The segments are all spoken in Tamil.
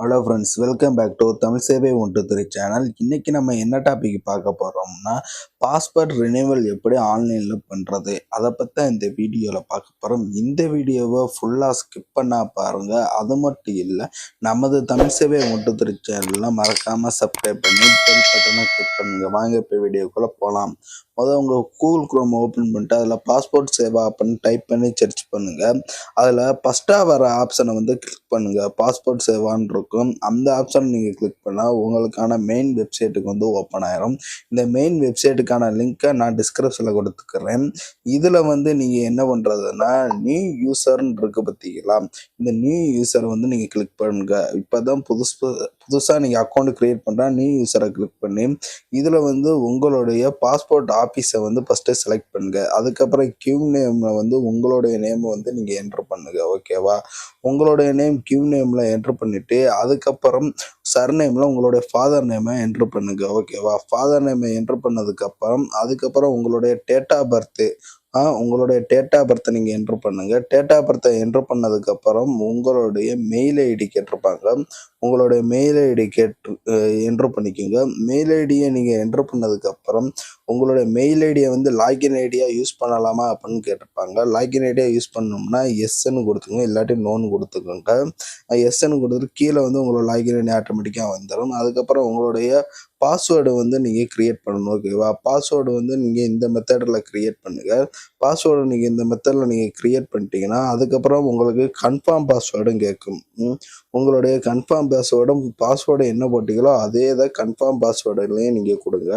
Hello friends welcome back to Tamil சேவை ஒன்று திரு சேனல் இன்றைக்கி நம்ம என்ன டாபிக் பார்க்க போகிறோம்னா பாஸ்போர்ட் ரினிவல் எப்படி ஆன்லைனில் பண்ணுறது அதை பற்றி இந்த வீடியோவில் பார்க்க போகிறோம் இந்த வீடியோவை ஃபுல்லாக ஸ்கிப் பண்ணால் பாருங்கள் அது மட்டும் இல்லை நமது தமிழ் சேவை ஒன்று திரு சேனலில் மறக்காமல் சப்ஸ்கிரைப் பண்ணி பெல் பட்டனை கிளிக் பண்ணுங்க. வாங்க இப்போ வீடியோக்குள்ளே போகலாம் மொதல் உங்கள் கூகுள் குரோம் ஓப்பன் பண்ணிட்டு அதில் பாஸ்போர்ட் சேவா அப்படின்னு டைப் பண்ணி சர்ச் பண்ணுங்கள் அதில் ஃபஸ்ட்டாக வர ஆப்ஷனை வந்து கிளிக் பண்ணுங்கள் பாஸ்போர்ட் சேவான்னு இருக்கும். அந்த ஆப்ஷனை நீங்கள் கிளிக் பண்ணால் உங்களுக்கான மெயின் வெப்சைட்டுக்கு வந்து ஓப்பன் ஆயிரும். இந்த மெயின் வெப்சைட்டுக்கான லிங்க்கை நான் டிஸ்கிரிப்ஷனில் கொடுத்துக்கிறேன். இதில் வந்து நீங்கள் என்ன பண்ணுறதுன்னா நியூ யூசர்னு இருக்குது பார்த்தீங்களா இந்த நியூ யூசரை வந்து நீங்கள் கிளிக் பண்ணுங்கள் இப்போ தான் புதுசு புதுசாக நீங்கள் அக்கௌண்ட் க்ரியேட் பண்ணுறா நியூ யூஸரை கிளிக் பண்ணி. இதில் வந்து உங்களுடைய பாஸ்போர்ட் ஆஃபீஸை வந்து ஃபஸ்ட்டு செலக்ட் பண்ணுங்கள் அதுக்கப்புறம் கியூ நேமில் வந்து உங்களுடைய நேமை வந்து நீங்கள் என்ட்ரு பண்ணுங்கள் ஓகேவா உங்களுடைய நேம் கியூ நேமில் என்ட்ரு பண்ணிவிட்டு அதுக்கப்புறம் சர்நேமில் உங்களுடைய ஃபாதர் நேமை என்ட்ரு பண்ணுங்கள் ஓகேவா ஃபாதர் நேமை என்ட்ரு பண்ணதுக்கப்புறம் அதுக்கப்புறம் உங்களுடைய டேட் ஆஃப் பர்த்து உங்களுடைய டேட் ஆஃப் பர்த்தை நீங்கள் என்ட்ரு பண்ணுங்கள் டேட் ஆஃப் பர்த்தை என்ட்ரு பண்ணதுக்கப்புறம் உங்களுடைய மெயில் ஐடி கேட்டிருப்பாங்க. உங்களுடைய மெயில் ஐடி கேட்டு என்ட்ரு பண்ணிக்கோங்க. மெயில் ஐடியை நீங்கள் என்ட்ரு பண்ணதுக்கப்புறம் உங்களுடைய மெயில் ஐடியை வந்து லாகின் ஐடியாக யூஸ் பண்ணலாமா அப்படின்னு கேட்டிருப்பாங்க. லாகின் ஐடியாக யூஸ் பண்ணோம்னா எஸ்என்னு கொடுத்துக்கோங்க. இல்லாட்டி நோன் கொடுத்துக்கோங்க. எஸ்என்னு கொடுத்துட்டு கீழே வந்து உங்களோட லாகின் ஐடி ஆட்டோமேட்டிக்காக வந்துடும் அதுக்கப்புறம் உங்களுடைய பாஸ்வேர்டு வந்து நீங்கள் க்ரியேட் பண்ணணும். ஓகேவா பாஸ்வேர்டு வந்து நீங்கள் இந்த மெத்தடில் க்ரியேட் பண்ணுங்கள் பாஸ்வேர்டு நீங்கள் இந்த மெத்தடில் நீங்கள் க்ரியேட் பண்ணிட்டீங்கன்னா அதுக்கப்புறம் உங்களுக்கு கன்ஃபார்ம் பாஸ்வேர்டும் கேட்கும். உங்களுடைய கன்ஃபார்ம் பாஸ்வேர்டும் பாஸ்வேர்டு என்ன போட்டிங்களோ அதே தான் கன்ஃபார்ம் பாஸ்வேர்டுலையும் நீங்கள் கொடுங்க.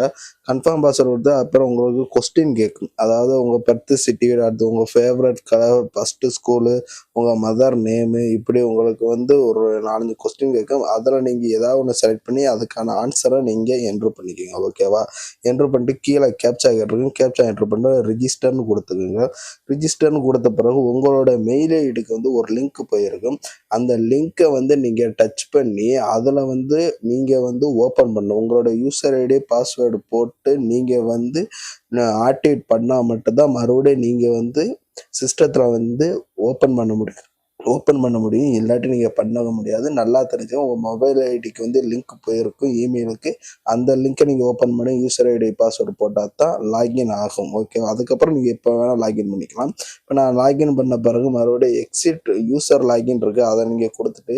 கன்ஃபார்ம் பாஸ்வேர்டு கொடுத்து அப்புறம் உங்களுக்கு கொஸ்டின் கேட்கும். அதாவது உங்கள் பர்த்து சிட்டி அடுத்து உங்கள் ஃபேவரட் கலர் ஃபஸ்ட்டு ஸ்கூலு உங்கள் மதர் நேமு இப்படி உங்களுக்கு வந்து ஒரு நாலஞ்சு கொஸ்டின் கேட்கும். அதில் நீங்கள் ஏதாவது ஒன்று செலக்ட் பண்ணி அதுக்கான ஆன்சரை நீங்கள் என்ட்ரு பண்ணிக்கோங்க ஓகேவா என்ட்ரு பண்ணிட்டு கீழே கேப்சா கேட்டிருக்கும் கேப்சா என்ட்ரு பண்ணிட்டு ரிஜிஸ்டர்னு கொடுத்துக்கோங்க. ரிஜிஸ்டர்னு கொடுத்த பிறகு உங்களோட மெயில் ஐடிக்கு வந்து ஒரு லிங்க் போயிருக்கும். அந்த லிங்க்கை வந்து நீங்கள் டச் பண்ணி அதில் வந்து நீங்கள் வந்து ஓப்பன் பண்ணணும் உங்களோட யூசர் ஐடி பாஸ்வேர்டு போட்டு நீங்கள் வந்து ஆக்டிவேட் பண்ணால் மட்டும்தான் மறுபடியும் நீங்கள் வந்து சிஸ்டத்தில் வந்து ஓப்பன் பண்ண முடியும். ஓப்பன் பண்ண முடியும். இல்லாட்டி நீங்கள் பண்ண முடியாது. நல்லா தெரிஞ்சுங்க உங்கள் மொபைல் ஐடிக்கு வந்து லிங்க் போயிருக்கும். இமெயிலுக்கு அந்த லிங்க்கை நீங்கள் ஓப்பன் பண்ணி யூசர் ஐடி பாஸ்வேர்டு போட்டால் தான் லாகின் ஆகும் ஓகே அதுக்கப்புறம் நீங்கள் எப்போ வேணால் லாகின் பண்ணிக்கலாம். இப்போ நான் லாகின் பண்ண பிறகு மறுபடியும் எக்ஸிட் யூசர் லாகின் இருக்குது அதை நீங்கள் கொடுத்துட்டு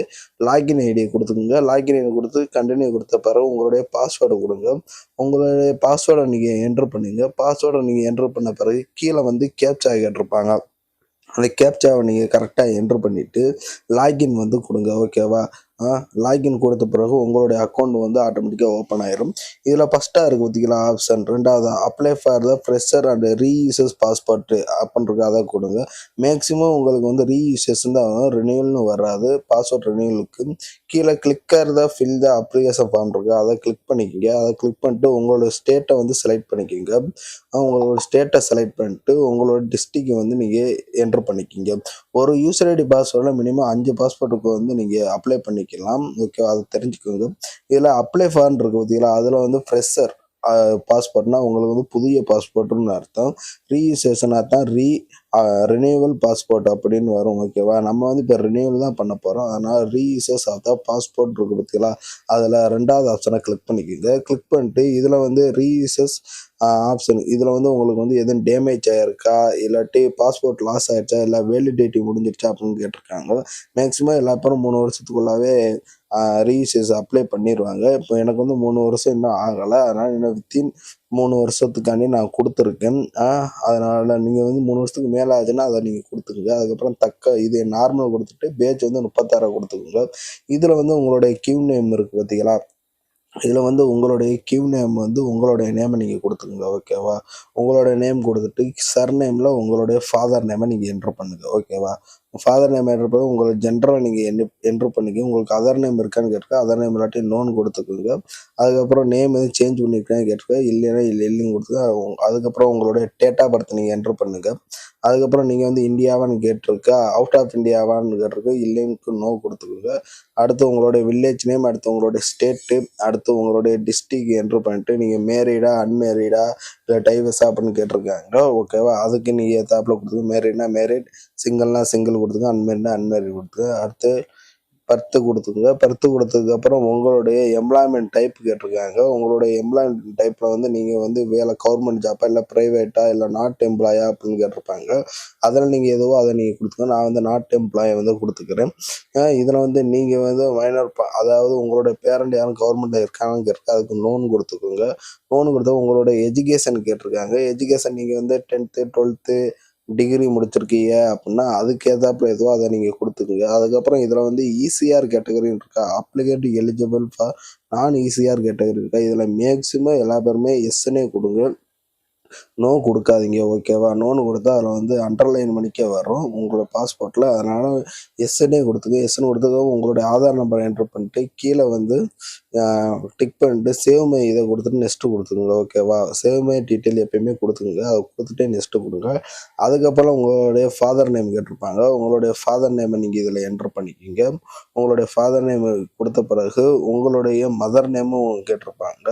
லாகின் ஐடியை கொடுத்துக்கோங்க. லாகின் ஐடி கொடுத்து கண்டினியூ கொடுத்த பிறகு உங்களுடைய பாஸ்வேர்டு கொடுங்க. உங்களுடைய பாஸ்வேர்டை நீங்கள் என்ட்ரு பண்ணுங்க. பாஸ்வேர்டை நீங்கள் என்ட்ரு பண்ண பிறகு கீழே வந்து கேப்சா கேட்டிருப்பாங்க அந்த கேப்சாவை நீங்கள் கரெக்டாக என்ட்ரு பண்ணிவிட்டு லாகின் வந்து கொடுங்க ஓகேவா லாகின் கொடுத்த பிறகு உங்களுடைய அக்கௌண்ட் வந்து ஆட்டோமேட்டிக்காக ஓப்பன் ஆயிரும். இதில் ஃபஸ்ட்டாக இருக்குது பார்த்தீங்களா ஆப்ஷன் ரெண்டாவது apply for the fresher and reissue passport அப்படின்றது அதை கொடுங்க. மேக்ஸிமம் உங்களுக்கு வந்து ரீயூசஸ் தான் ரினியூவல்னு வராது. பாஸ்போர்ட் ரினியூவலுக்கு கீழே clicker to fill the application form இருக்குது அதை கிளிக் பண்ணிக்கோங்க. அதை கிளிக் பண்ணிட்டு உங்களோட ஸ்டேட்டை வந்து செலக்ட் பண்ணிக்கோங்க. உங்களோட ஸ்டேட்டை செலக்ட் பண்ணிட்டு உங்களோட டிஸ்ட்ரிக்கை வந்து நீங்கள் என்ட்ரு பண்ணிக்கிங்க. ஒரு யூசர் ஐடி பாஸ்வேர்டில் மினிமம் அஞ்சு பாஸ்போர்ட்டுக்கு வந்து நீங்கள் அப்ளை ஆரம்பிக்கலாம் ஓகே அதை தெரிஞ்சுக்கோங்க இதில் அப்ளை ஃபார்ம் இருக்குது பார்த்தீங்களா? அதில் வந்து ஃப்ரெஷர் பாஸ்போர்ட்னா உங்களுக்கு வந்து புதிய பாஸ்போர்ட்னு அர்த்தம். ரீயூசேஷன் தான் ரீ ரினியூவல் பாஸ்போர்ட் அப்படின்னு வரும் ஓகேவா நம்ம வந்து இப்போ ரினியூவல் தான் பண்ண போகிறோம் அதனால் ரீயூசஸ் ஆஃப் த பாஸ்போர்ட் இருக்குது பார்த்தீங்களா அதில் ரெண்டாவது ஆப்ஷனை கிளிக் பண்ணிக்கோங்க. கிளிக் பண்ணிட்டு இதில் வந்து ரீயூசஸ் ஆப்ஷன் இதில் வந்து உங்களுக்கு வந்து எதுவும் டேமேஜ் ஆகிருக்கா இல்லாட்டி பாஸ்போர்ட் லாஸ் ஆகிடுச்சா இல்லை வேலிடிட்டி முடிஞ்சிருச்சா? அப்படின்னு கேட்டிருக்காங்க. மேக்ஸிமம் எல்லா பேரும் மூணு வருஷத்துக்குள்ளாவே ரீசேஸ் அப்ளை பண்ணிடுவாங்க இப்போ எனக்கு வந்து மூணு வருஷம் இன்னும் ஆகலை. அதனால் இன்னும் வித்தின் மூணு வருஷத்துக்காண்டி நான் கொடுத்துருக்கேன். அதனால் நீங்கள் வந்து மூணு வருஷத்துக்கு மேலே ஆச்சுன்னா அதை நீங்கள் கொடுத்துக்குங்க. அதுக்கப்புறம் தக்க இது நார்மல் கொடுத்துட்டு பேஜ் வந்து முப்பத்தாயிரம் கொடுத்துக்குங்க. இதில் வந்து உங்களுடைய கியூ நேம் இருக்குது பார்த்தீங்களா இதில் வந்து உங்களுடைய கியூ நேம் வந்து உங்களுடைய நேமை நீங்கள் கொடுத்துக்குங்க ஓகேவா உங்களுடைய நேம் கொடுத்துட்டு சர் நேமில் உங்களுடைய ஃபாதர் நேமை நீங்கள் என்ட்ரு பண்ணுங்க ஓகேவா ஃபாதர் நேம் என்ட்ரு பண்ணி உங்களை ஜென்ரலாக நீங்கள் என் என்ட்ரு பண்ணிக்க உங்களுக்கு அதர் நேம் இருக்கான்னு கேட்டுக்க அதர் நேம் இல்லாட்டி நோன் கொடுத்துக்கோங்க. அதுக்கப்புறம் நேம் எதுவும் சேஞ்ச் பண்ணியிருக்கான்னு கேட்டுக்க இல்லைன்னா இல்லை இல்லைன்னு கொடுத்துக்க அதுக்கப்புறம் உங்களுடைய டேட் ஆஃப் பர்த் நீங்கள் என்ட்ரு பண்ணுங்கள் அதுக்கப்புறம் நீங்கள் வந்து இந்தியாவான்னு கேட்டிருக்கா அவுட் ஆஃப் இந்தியாவான்னு கேட்டிருக்கு இல்லைன்னு நோ கொடுத்துக்கோங்க. அடுத்து உங்களுடைய வில்லேஜ் நேம் அடுத்து உங்களுடைய ஸ்டேட்டு அடுத்து உங்களுடைய டிஸ்ட்ரிக் என்ட்ரு பண்ணிட்டு நீங்கள் மேரீடா அன்மேரீடா இல்லை டைவர்ஸா அப்படின்னு கேட்டிருக்காங்க. ஓகேவா அதுக்கு நீங்கள் ஏத்தாப்புல கொடுத்துங்க மேரீட்னா மேரிட் சிங்கிள்னா சிங்கிள் கொடுத்துங்க அன்மேரிட்னா அன்மேரிட் கொடுத்துங்க அடுத்து பர்த்து கொடுத்துக்குங்க பர்த்து கொடுத்ததுக்கப்புறம் உங்களுடைய எம்ப்ளாய்மெண்ட் டைப் கேட்டிருக்காங்க. உங்களுடைய எம்ப்ளாய்மெண்ட் டைப்பில் வந்து நீங்கள் வந்து வேலை கவர்மெண்ட் ஜாப்பா இல்லை ப்ரைவேட்டா இல்லை நாட் எம்ப்ளாயா அப்படின்னு கேட்டிருப்பாங்க. அதில் நீங்கள் எதுவோ அதை நீங்கள் கொடுத்துங்க நான் வந்து நாட் எம்ப்ளாயை வந்து கொடுத்துக்கிறேன். இதில் வந்து நீங்கள் வந்து மைனர் அதாவது உங்களுடைய பேரண்ட் யாரும் கவர்மெண்ட்டில் இருக்காங்கன்னு கேட்டிருக்கா அதுக்கு லோன் கொடுத்துக்கோங்க. லோன் கொடுத்தா உங்களுடைய எஜுகேஷன் கேட்டிருக்காங்க. எஜுகேஷன் நீங்கள் வந்து டென்த்து டுவெல்த்து டிகிரி முடிச்சிருக்கீங்க அப்படின்னா அதுக்கேற்றாப்புல எதுவோ அதை நீங்கள் கொடுத்துக்குங்க. அதுக்கப்புறம் இதில் வந்து E கேட்டகரின்னு இருக்கா? Applicant eligible for non ECR category இருக்கா? இதில் மேக்ஸிமம் எல்லா பேருமே எஸ்ன்னே கொடுங்க. நோ கொடுக்காதீங்க ஓகேவா நோன்னு கொடுத்தா அதில் வந்து அண்டர்லைன் பண்ணிக்க வரும். உங்களோட பாஸ்போர்ட்டில் அதனால் எஸ்என்ஏ கொடுத்துங்க எஸ்என் கொடுத்துக்க. உங்களுடைய ஆதார் நம்பர் என்ட்ரு பண்ணிட்டு கீழே வந்து டிக் பண்ணிட்டு சேவ் மை இதை கொடுத்துட்டு நெக்ஸ்ட்டு கொடுத்துங்க ஓகேவா சேவ் மை டீட்டெயில் எப்பயுமே கொடுத்துங்க அதை கொடுத்துட்டே நெக்ஸ்ட்டு கொடுங்க. அதுக்கப்புறம் உங்களுடைய ஃபாதர் நேம் கேட்டிருப்பாங்க. உங்களுடைய ஃபாதர் நேமை நீங்கள் இதில் என்ட்ரு பண்ணிக்கிங்க. உங்களுடைய ஃபாதர் நேம் கொடுத்த பிறகு உங்களுடைய மதர் நேமும் கேட்டிருப்பாங்க.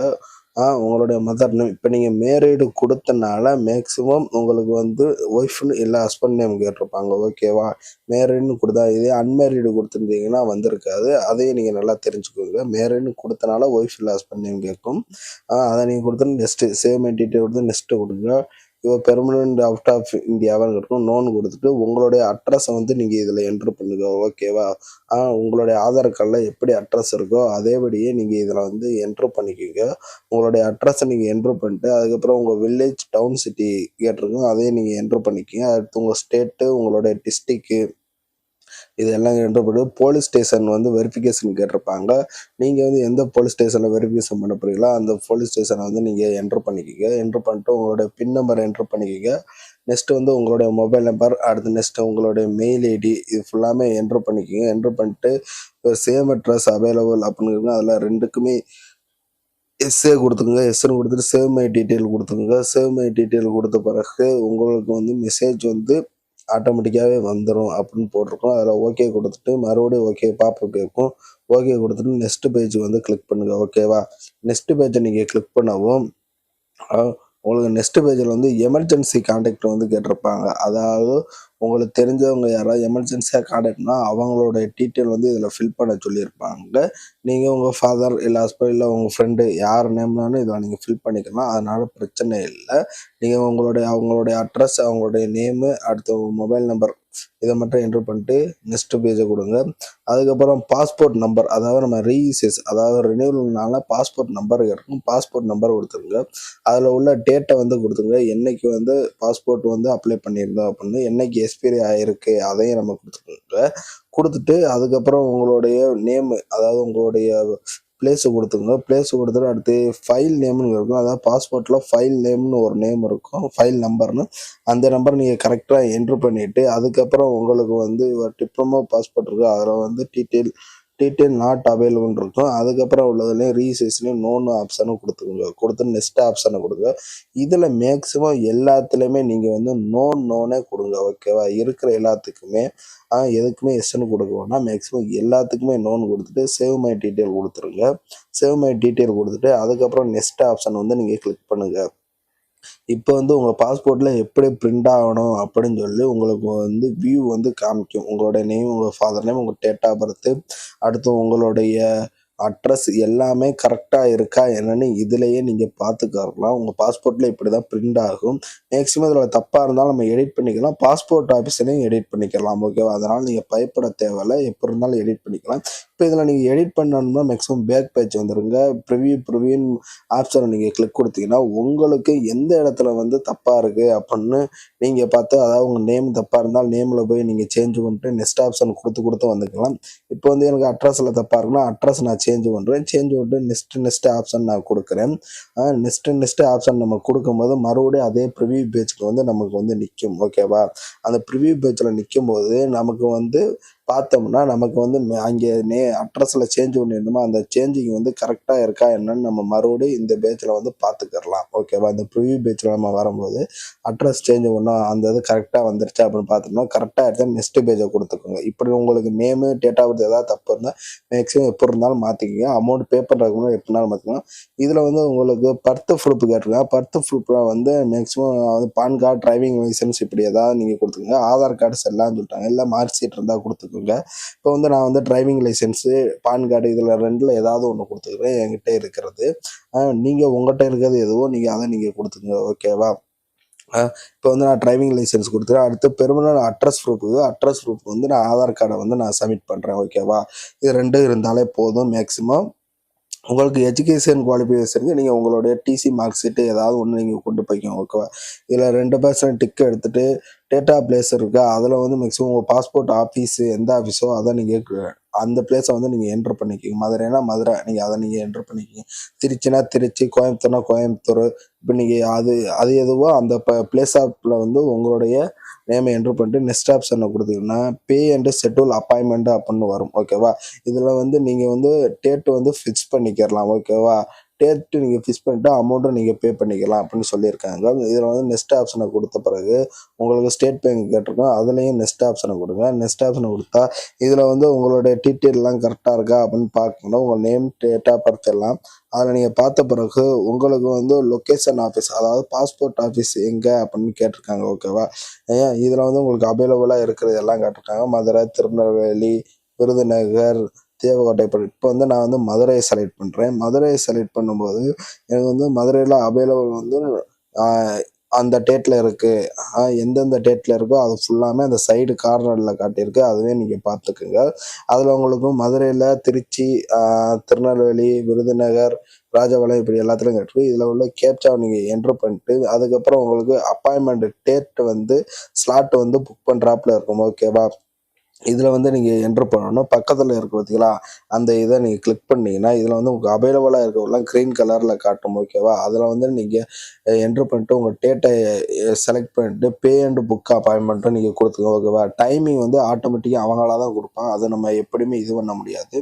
உங்களுடைய மதர் நேம் இப்போ நீங்கள் மேரீடு கொடுத்தனால மேக்ஸிமம் உங்களுக்கு வந்து ஒய்ஃப்னு இல்லை ஹஸ்பண்ட் நேம் கேட்டிருப்பாங்க. ஓகேவா மேரீடுன்னு கொடுத்தா இதே அன்மேரீடு கொடுத்துருந்தீங்கன்னா வந்திருக்காது. அதையும் நீங்கள் நல்லா தெரிஞ்சுக்கோங்க. மேரீடுன்னு கொடுத்தனால ஒய்ஃப் இல்லை ஹஸ்பண்ட் நேம் கேட்கும். அதை நீங்கள் கொடுத்து நெக்ஸ்ட்டு சேவ் என்டிட்டி கொடுத்து நெக்ஸ்ட்டு கொடுங்க. இப்போ பெர்மனன்ட் அவுட் ஆஃப் இந்தியாவான்னு இருக்கும் லோன் கொடுத்துட்டு உங்களுடைய அட்ரஸை வந்து நீங்கள் இதில் என்ட்ரு பண்ணுங்க ஓகேவா ஆ உங்களுடைய ஆதார் கார்டில் எப்படி அட்ரஸ் இருக்கோ அதேபடியே நீங்கள் இதில் வந்து என்ட்ரு பண்ணிக்கோங்க. உங்களுடைய அட்ரஸை நீங்கள் என்ட்ரு பண்ணிட்டு அதுக்கப்புறம் உங்கள் வில்லேஜ் டவுன் சிட்டி கேட்டிருக்கோம் அதையும் நீங்கள் என்ட்ரு பண்ணிக்கோங்க. அடுத்து உங்கள் ஸ்டேட்டு உங்களுடைய டிஸ்ட்ரிக்கு இதெல்லாம் என்ட்ரு பண்ணி போலீஸ் ஸ்டேஷன் வந்து வெரிஃபிகேஷன் கேட்டிருப்பாங்க. நீங்கள் வந்து எந்த போலீஸ் ஸ்டேஷனில் வெரிஃபிகேஷன் பண்ண போகிறீங்களோ அந்த போலீஸ் ஸ்டேஷனை வந்து நீங்கள் என்ட்ரு பண்ணிக்கிங்க. என்ட்ரு பண்ணிட்டு உங்களோட பின் நம்பர் என்ட்ரு பண்ணிக்கிங்க. நெக்ஸ்ட் வந்து உங்களுடைய மொபைல் நம்பர் அடுத்து நெக்ஸ்ட் உங்களுடைய மெயில் ஐடி இது ஃபுல்லாமே என்ட்ரு பண்ணிக்கோங்க. என்ட்ரு பண்ணிட்டு இப்போ சேம் அட்ரஸ் அவைலபிள் அப்படின்னு இருக்கும் அதில் ரெண்டுக்குமே எஸ்ஏ கொடுத்துங்க எஸ்ன்னு கொடுத்துட்டு சேவ் மை டீட்டெயில் கொடுத்துங்க சேவ் மை டீட்டெயில் கொடுத்த பிறகு உங்களுக்கு வந்து மெசேஜ் வந்து ஆட்டோமேட்டிக்காகவே வந்துடும் அப்படின்னு போட்டிருக்கோம். அதில் ஓகே கொடுத்துட்டு மறுபடியும் ஓகே பாப்ப கேட்கும் ஓகே கொடுத்துட்டு நெக்ஸ்ட் பேஜ் வந்து கிளிக் பண்ணுங்கள் ஓகேவா நெக்ஸ்ட் பேஜை நீங்கள் கிளிக் பண்ணவும் உங்களுக்கு நெக்ஸ்ட் பேஜில் வந்து எமர்ஜென்சி காண்டாக்ட் வந்து கேட்டிருப்பாங்க. அதாவது உங்களுக்கு தெரிஞ்சவங்க யாராவது எமர்ஜென்சியாக காண்டாக்ட்னா அவங்களோட டீட்டெயில் வந்து இதில் ஃபில் பண்ண சொல்லியிருப்பாங்க. நீங்கள் உங்கள் ஃபாதர் இல்லை ஹஸ்பண்ட் இல்லை உங்கள் ஃப்ரெண்டு யார் நேம்னாலும் இதில் நீங்கள் ஃபில் பண்ணிக்கலாம். அதனால் பிரச்சனை இல்லை. நீங்கள் உங்களுடைய அவங்களுடைய அட்ரஸ் அவங்களுடைய நேமு அடுத்து மொபைல் நம்பர் இதை மட்டும் என்ட்ரு பண்ணிட்டு நெக்ஸ்ட் பேஜை கொடுங்க. அதுக்கப்புறம் பாஸ்போர்ட் நம்பர் அதாவது நம்ம ரீசஸ் அதாவது ரினியூவல்னால பாஸ்போர்ட் நம்பர் இருக்கும். பாஸ்போர்ட் நம்பர் கொடுத்துருங்க. அதில் உள்ள டேட்டை வந்து கொடுத்துருங்க. என்னைக்கு வந்து பாஸ்போர்ட் வந்து அப்ளை பண்ணியிருந்தோம் அப்படின்னு என்னைக்கு எக்ஸ்பைரி ஆகிருக்கு அதையும் நம்ம கொடுத்துருங்க. கொடுத்துட்டு அதுக்கப்புறம் உங்களுடைய நேமு அதாவது உங்களுடைய பிளேஸை கொடுத்துருங்க பிளேஸ் கொடுத்துட்டு அடுத்து ஃபைல் நேம்னு இருக்கும். அதாவது பாஸ்போர்ட்டில் ஃபைல் நேம்னு ஒரு நேம் இருக்கும். ஃபைல் நம்பர்னு அந்த நம்பர் நீங்கள் கரெக்டாக என்ட்ரு பண்ணிவிட்டு அதுக்கப்புறம் உங்களுக்கு வந்து டிப்ளமோ பாஸ்போர்ட் இருக்குது அதில் வந்து டீட்டெயில் டீட்டெயில் நாட் அவைலபிள் இருக்கும் அதுக்கப்புறம் உள்ளதுலேயும் ரீசைஸ்லேயும் நோன் ஆப்ஷனும் கொடுத்துக்கோங்க. கொடுத்து நெக்ஸ்ட் ஆப்ஷனை கொடுங்க. இதில் மேக்ஸிமம் எல்லாத்துலேயுமே நீங்கள் வந்து நோன் நோனே கொடுங்க ஓகேவா இருக்கிற எல்லாத்துக்குமே எதுக்குமே எஸ்ன்னு கொடுக்கணும்னா மேக்ஸிமம் எல்லாத்துக்குமே நோன் கொடுத்துட்டு சேவ் மை டீட்டெயில் கொடுத்துருங்க. சேவ் மை டீட்டெயில் கொடுத்துட்டு அதுக்கப்புறம் நெக்ஸ்ட் ஆப்ஷன் வந்து நீங்கள் கிளிக் பண்ணுங்கள் இப்போ வந்து உங்கள் பாஸ்போர்ட்டில் எப்படி பிரிண்ட் ஆகணும் அப்படின்னு சொல்லி உங்களுக்கு வந்து வியூ வந்து காமிக்கும். உங்களோட நேம் உங்கள் ஃபாதர் நேம் உங்கள் டேட் ஆஃப் பர்த்து அடுத்து உங்களுடைய அட்ரஸ் எல்லாமே கரெக்டாக இருக்கா என்னன்னு இதுலேயே நீங்கள் பார்த்துக்கலாம் உங்கள் பாஸ்போர்ட்டில் இப்படி தான் பிரிண்ட் ஆகும். மேக்ஸிமம் இதில் தப்பாக இருந்தாலும் நம்ம எடிட் பண்ணிக்கலாம். பாஸ்போர்ட் ஆஃபீஸ்லேயும் எடிட் பண்ணிக்கலாம் ஓகேவா அதனால் நீங்கள் பயப்பட தேவையில்ல. எப்போ இருந்தாலும் எடிட் பண்ணிக்கலாம். இப்போ இதில் நீங்கள் எடிட் பண்ணணும்னா மேக்ஸிமம் பேக் பேஜ் வந்துருங்க. ப்ரிவியூ ப்ரிவியூன்னு ஆப்ஷனை நீங்கள் கிளிக் கொடுத்தீங்கன்னா உங்களுக்கு எந்த இடத்துல வந்து தப்பாக இருக்குது அப்படின்னு நீங்கள் பார்த்து அதாவது உங்கள் நேம் தப்பாக இருந்தால் நேமில் போய் நீங்கள் சேஞ்ச் பண்ணிட்டு நெக்ஸ்ட் ஆப்ஷன் கொடுத்து கொடுத்து வந்துக்கலாம். இப்போ வந்து எனக்கு அட்ரஸில் தப்பாக இருக்குன்னா அட்ரஸ் நான் சேஞ்ச் பண்ணுறேன் சேஞ்ச் பண்ணிட்டு நெக்ஸ்ட் நெக்ஸ்ட் ஆப்ஷன் நான் கொடுக்குறேன். நெக்ஸ்ட் நெக்ஸ்ட் ஆப்ஷன் நம்ம கொடுக்கும்போது மறுபடியும் அதே ப்ரிவியூ பேஜ்க்கு வந்து நமக்கு வந்து நிற்கும். ஓகேவா அந்த ப்ரிவியூ பேஜில் நிற்கும் போது நமக்கு வந்து பார்த்தோம்னா நமக்கு வந்து மே- அங்கே நே அட்ரஸில் சேஞ்ச் பண்ணியிருந்தோமோ அந்த சேஞ்சிங் வந்து கரெக்டாக இருக்கா என்னன்னு நம்ம மறுபடியும் இந்த பேச்சில் வந்து பார்த்துக்கிறலாம். ஓகேவா இந்த ப்ரிவியூ பேச்சில் நம்ம வரும்போது அட்ரஸ் சேஞ்ச் ஒன்றும் அந்த இது கரெக்டாக வந்துருச்சா அப்படின்னு பார்த்தோம்னா கரெக்டாக எடுத்து நெக்ஸ்ட் பேஜை கொடுத்துக்கோங்க. இப்படி உங்களுக்கு நேமு டேட் ஆஃப் பர்த் ஏதாவது தப்பு இருந்தால் மேக்ஸிமம் எப்போ இருந்தாலும் மாற்றிக்கிங்க அமௌண்ட் பே பண்ணுறதுக்கு முன்னாடி எப்படினாலும் மாற்றிக்கலாம் இதில் வந்து உங்களுக்கு பர்த் ப்ரூஃப் கேட்டிருக்காங்க. பர்த் ப்ரூஃபில் வந்து மேக்ஸிமம் வந்து பான் கார்டு டிரைவிங் லைசன்ஸ் இப்படி ஏதாவது நீங்கள் கொடுத்துக்கோங்க. ஆதார் கார்டு செல்லான்னு சொல்லிட்டாங்க. இல்லை மார்க் ஷீட் இருந்தால் கொடுத்துக்கோங்க. கொடுத்துக்கோங்க இப்போ வந்து நான் வந்து டிரைவிங் லைசன்ஸு பான் கார்டு இதில் ரெண்டில் ஏதாவது ஒன்று கொடுத்துக்கிறேன் என்கிட்ட இருக்கிறது. நீங்கள் உங்கள்கிட்ட இருக்கிறது எதுவோ நீங்கள் அதை நீங்கள் கொடுத்துங்க ஓகேவா இப்போ வந்து நான் டிரைவிங் லைசன்ஸ் கொடுத்துறேன். அடுத்து பெர்மனன்ட் அட்ரஸ் ப்ரூஃபுக்கு அட்ரஸ் ப்ரூஃப் வந்து நான் ஆதார் கார்டை வந்து நான் சப்மிட் பண்ணுறேன் ஓகேவா இது ரெண்டும் இருந்தாலே போதும் மேக்ஸிமம் உங்களுக்கு எஜுகேஷன் குவாலிஃபிகேஷனுக்கு நீங்கள் உங்களுடைய டிசி மார்க் ஷீட்டு ஏதாவது ஒன்று நீங்கள் கொண்டு போய்க்கோங்க ஓகேவா இதில் ரெண்டு பர்சன்ட் டிக்கு எடுத்துகிட்டு டேட்டா பிளேஸ் இருக்கா. அதில் வந்து மேக்ஸிமம் உங்கள் பாஸ்போர்ட் ஆஃபீஸு எந்த ஆஃபீஸோ அதை நீங்கள் அந்த பிளேஸை வந்து நீங்கள் என்ட்ரு பண்ணிக்கிங்க. மதுரைனா மதுரை நீங்கள் அதை நீங்கள் என்ட்ரு பண்ணிக்கிங்க. திருச்சினா திருச்சி கோயம்புத்தூர்னா கோயம்புத்தூர் இப்போ நீங்கள் அது அது எதுவோ அந்த ப பிளேஸ் ஆப்பில் வந்து உங்களுடைய நேமை என்ட்ரு பண்ணிட்டு நெக்ஸ்ட் ஆப்ஷனை கொடுத்தீங்கன்னா பே அண்டு ஷெட்யூல் அப்பாயின்மெண்ட் அப்படின்னு வரும் ஓகேவா இதில் வந்து நீங்கள் வந்து டேட்டு வந்து ஃபிக்ஸ் பண்ணிக்கிறலாம் ஓகேவா டேட்டு நீங்கள் ஃபிக்ஸ் பண்ணிட்டு அமௌண்ட்டும் நீங்கள் பே பண்ணிக்கலாம் அப்படின்னு சொல்லியிருக்காங்க. இதில் வந்து நெக்ஸ்ட் ஆப்ஷனை கொடுத்த பிறகு உங்களுக்கு ஸ்டேட் பேங்க் கேட்டிருக்கோம். அதுலேயும் நெக்ஸ்ட் ஆப்ஷனை கொடுங்க. நெக்ஸ்ட் ஆப்ஷனை கொடுத்தா இதில் வந்து உங்களுடைய டீட்டெயிலெலாம் கரெக்டாக இருக்கா அப்படின்னு பார்க்கணும். உங்கள் நேம் டேட் ஆஃப் பர்த் எல்லாம். அதில் நீங்கள் பார்த்த பிறகு உங்களுக்கு வந்து லொக்கேஷன் ஆஃபீஸ் அதாவது பாஸ்போர்ட் ஆஃபீஸ் எங்கே அப்படின்னு கேட்டிருக்காங்க ஓகேவா ஏன்? இதில் வந்து உங்களுக்கு அவைலபிளாக இருக்கிறது எல்லாம் கேட்டிருக்காங்க. மதுரை திருநெல்வேலி விருதுநகர் தேவகோட்டை இப்போ இப்போ வந்து நான் வந்து மதுரையை செலக்ட் பண்ணுறேன் மதுரையை செலக்ட் பண்ணும்போது எனக்கு வந்து மதுரையில் அவைலபிள் வந்து அந்த டேட்டில் இருக்குது எந்தெந்த டேட்டில் இருக்கோ அது ஃபுல்லாமே அந்த சைடு கார்னரில் காட்டியிருக்கு. அதுவே நீங்கள் பார்த்துக்குங்க. அதில் உங்களுக்கு மதுரையில் திருச்சி திருநெல்வேலி விருதுநகர் ராஜபாளையம் இப்படி எல்லாத்துலையும் கட்டுருக்கு இதில் உள்ள கேப்சாவை நீங்கள் என்ட்ரு பண்ணிட்டு அதுக்கப்புறம் உங்களுக்கு அப்பாயின்மெண்ட் டேட் வந்து ஸ்லாட் வந்து புக் பண்ணுறாப்புல இருக்கும். ஓகேவா இதில் வந்து நீங்கள் என்ட்ரு பண்ணணும். பக்கத்தில் இருக்கு பார்த்தீங்களா அந்த இதை நீங்கள் கிளிக் பண்ணிங்கன்னா இதில் வந்து உங்களுக்கு அவைலபிளாக இருக்கிறவெல்லாம் க்ரீன் கலரில் காட்டும் ஓகேவா அதில் வந்து நீங்கள் என்ட்ரு பண்ணிட்டு உங்கள் டேட்டை செலக்ட் பண்ணிட்டு பே அண்ட் புக் அப்பாயின்மெண்ட்டும் நீங்கள் கொடுத்துங்க ஓகேவா டைமிங் வந்து ஆட்டோமேட்டிக்காக அவங்களா தான் கொடுப்பாங்க. அதை நம்ம எப்படியுமே இது பண்ண முடியாது.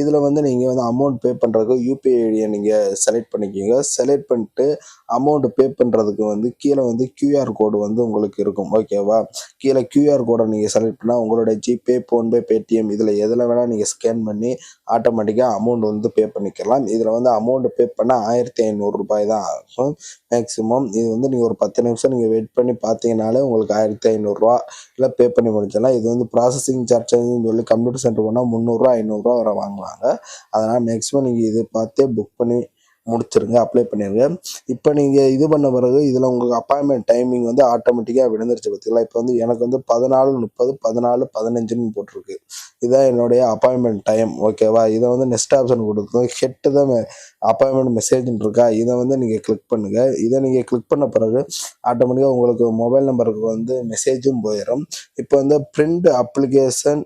இதில் வந்து நீங்கள் வந்து அமௌண்ட் பே பண்ணுறதுக்கு யூபிஐ ஐடியை நீங்கள் செலக்ட் பண்ணிக்கோங்க. செலக்ட் பண்ணிட்டு அமௌண்ட் பே பண்ணுறதுக்கு வந்து கீழே வந்து கியூஆர் கோடு வந்து உங்களுக்கு இருக்கும். ஓகேவா கீழே கியூஆர் கோடை நீங்கள் செலக்ட் பண்ணால் உங்களோட ஜிபே ஃபோன்பே பேடிஎம் இதில் எதில் வேணால் நீங்கள் ஸ்கேன் பண்ணி ஆட்டோமேட்டிக்காக அமௌண்ட் வந்து பே பண்ணிக்கலாம். இதில் வந்து அமௌண்ட் பே பண்ணால் ஆயிரத்தி ஐநூறுரூபாய் தான் ஆகும். மேக்ஸிமம் இது வந்து நீங்கள் ஒரு பத்து நிமிஷம் நீங்கள் வெயிட் பண்ணி பார்த்தீங்கனாலே உங்களுக்கு ஆயிரத்தி ஐநூறுரூவா இல்லை பே பண்ணி முடிச்சிடலாம். இது வந்து ப்ராசஸிங் சார்ஜஸ்ன்னு சொல்லி கம்ப்யூட்டர் சென்டர் போனால் முந்நூறுரூவா ஐநூறுரூவா வரை வாங்குவாங்க. அதனால் மேக்ஸிமம் நீங்கள் இது பார்த்தே புக் பண்ணி முடிச்சிருங்க அப்ளை பண்ணிடுங்க இப்போ நீங்கள் இது பண்ண பிறகு இதில் உங்களுக்கு அப்பாயின்மெண்ட் டைமிங் வந்து ஆட்டோமேட்டிக்காக விழுந்துருச்சு பார்த்தீங்களா இப்போ வந்து எனக்கு வந்து பதினாலு முப்பது பதினாலு பதினஞ்சுன்னு போட்டிருக்கு. இதான் என்னுடைய அப்பாயின்மெண்ட் டைம் ஓகேவா இதை வந்து நெக்ஸ்ட் ஆப்ஷன் கொடுத்துருக்கோம் ஹெட்டு தான் அப்பாயின்மெண்ட் மெசேஜ்னு இருக்கா? இதை வந்து நீங்கள் கிளிக் பண்ணுங்கள் இதை நீங்கள் கிளிக் பண்ண பிறகு ஆட்டோமேட்டிக்காக உங்களுக்கு மொபைல் நம்பருக்கு வந்து மெசேஜும் போயிடும் இப்போ வந்து பிரிண்ட் அப்ளிகேஷன்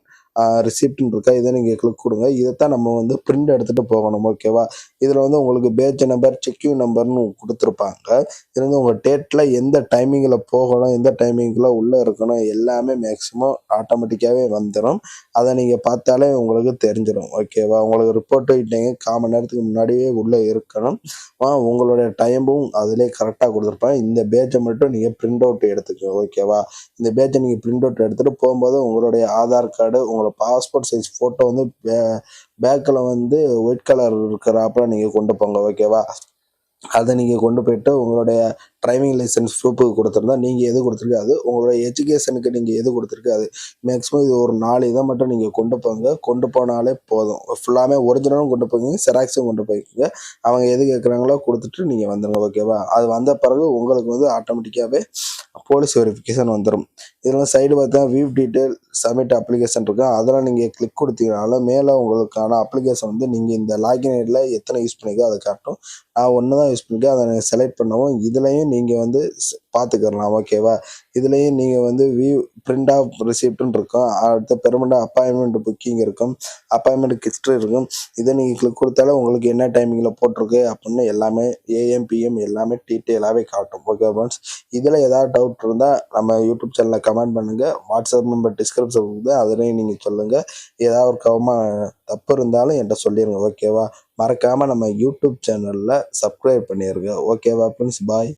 ரிசிப்ட்னு இருக்கா இதை நீங்கள் கிளிக் கொடுங்க. இதைத்தான் நம்ம வந்து பிரிண்ட் எடுத்துகிட்டு போகணும் ஓகேவா இதில் வந்து உங்களுக்கு பேஜ் நம்பர் செக்யூ நம்பர்னு கொடுத்துருப்பாங்க. இது வந்து உங்கள் டேட்டில் எந்த டைமிங்கில் போகணும் எந்த டைமிங்கில் உள்ளே இருக்கணும் எல்லாமே மேக்ஸிமம் ஆட்டோமேட்டிக்காகவே வந்துடும் அதை நீங்கள் பார்த்தாலே உங்களுக்கு தெரிஞ்சிடும் ஓகேவா உங்களுக்கு ரிப்போர்ட் விட்டீங்க காமன் நேரத்துக்கு முன்னாடியே உள்ளே இருக்கணும். ஆ, உங்களுடைய டைமும் அதிலே கரெக்டாக கொடுத்துருப்பாங்க. இந்த பேஜை மட்டும் நீங்கள் பிரிண்ட் அவுட் எடுத்துக்கோங்க ஓகேவா இந்த பேஜை நீங்கள் பிரிண்ட் அவுட் எடுத்துகிட்டு போகும்போது உங்களுடைய ஆதார் கார்டு உங்களை பாஸ்போர்ட் சைஸ் ஃபோட்டோ வந்து பே பேக்கில் வந்து ஒயிட் கலர் இருக்கிறாப்புல நீங்கள் கொண்டு போங்க ஓகேவா அதை நீங்கள் கொண்டு போயிட்டு உங்களுடைய டிரைவிங் லைசன்ஸ் ப்ரூஃபுக்கு கொடுத்துருந்தா நீங்கள் எது கொடுத்துருக்காது உங்களோட எஜுகேஷனுக்கு நீங்கள் எது கொடுத்துருக்காது மேக்ஸிமம் இது ஒரு நாலு இதை மட்டும் நீங்கள் கொண்டு போங்க. கொண்டு போனாலே போதும். ஃபுல்லாமே ஒரிஜினலும் கொண்டு போய்ங்க செராக்ஸும் கொண்டு போய்க்குங்க. அவங்க எது கேட்குறாங்களோ கொடுத்துட்டு நீங்கள் வந்துடுங்க ஓகேவா அது வந்த பிறகு உங்களுக்கு வந்து ஆட்டோமேட்டிக்காகவே போலீஸ் வெரிஃபிகேஷன் வந்துடும் இதெல்லாம் சைடு பார்த்தா வியூ டீட்டெயில் சப்மிட் அப்ளிகேஷன் இருக்கும் அதெல்லாம் நீங்கள் கிளிக் கொடுத்தீங்கனாலும் மேலே உங்களுக்கான அப்ளிகேஷன் வந்து நீங்கள் இந்த லாகின் ஐடியில் எத்தனை யூஸ் பண்ணிக்கோ அதை காட்டும். நான் ஒன்று தான் யூஸ் பண்ணிக்கோ அதை செலக்ட் பண்ணவும் இதுலேயும் நீங்கள் வந்து பார்த்துக்கிறலாம் பார்த்துக்கலாம் ஓகேவா இதுலேயும் நீங்கள் வந்து வியூ பிரிண்ட் ஆஃப் ரிசிப்ட்னு இருக்கும். அடுத்த பெர்மனண்ட் அப்பாயின்மெண்ட் புக்கிங் இருக்கும். அப்பாயின்மெண்ட் ஹிஸ்ட்ரி இருக்கும். இதை நீங்கள் கிளிக் கொடுத்தாலே உங்களுக்கு என்ன டைமிங்கில் போட்டிருக்கு அப்படின்னு எல்லாமே ஏஎம் பிஎம் எல்லாமே டீட்டெயிலாகவே காட்டும். ஓகே ஃப்ரெண்ட்ஸ் இதில் ஏதாவது டவுட் இருந்தால் நம்ம யூடியூப் சேனலில் கமெண்ட் பண்ணுங்கள் வாட்ஸ்அப் நம்பர் டிஸ்கிரிப்ஷன் இருக்குது. அதுலேயும் நீங்கள் சொல்லுங்கள் ஏதாவது ஒரு கவமாக தப்பு இருந்தாலும் என்கிட்ட சொல்லிடுங்க ஓகேவா மறக்காமல் நம்ம யூடியூப் சேனலில் சப்ஸ்கிரைப் பண்ணிடுங்க ஓகேவா ஃப்ரெண்ட்ஸ் பாய்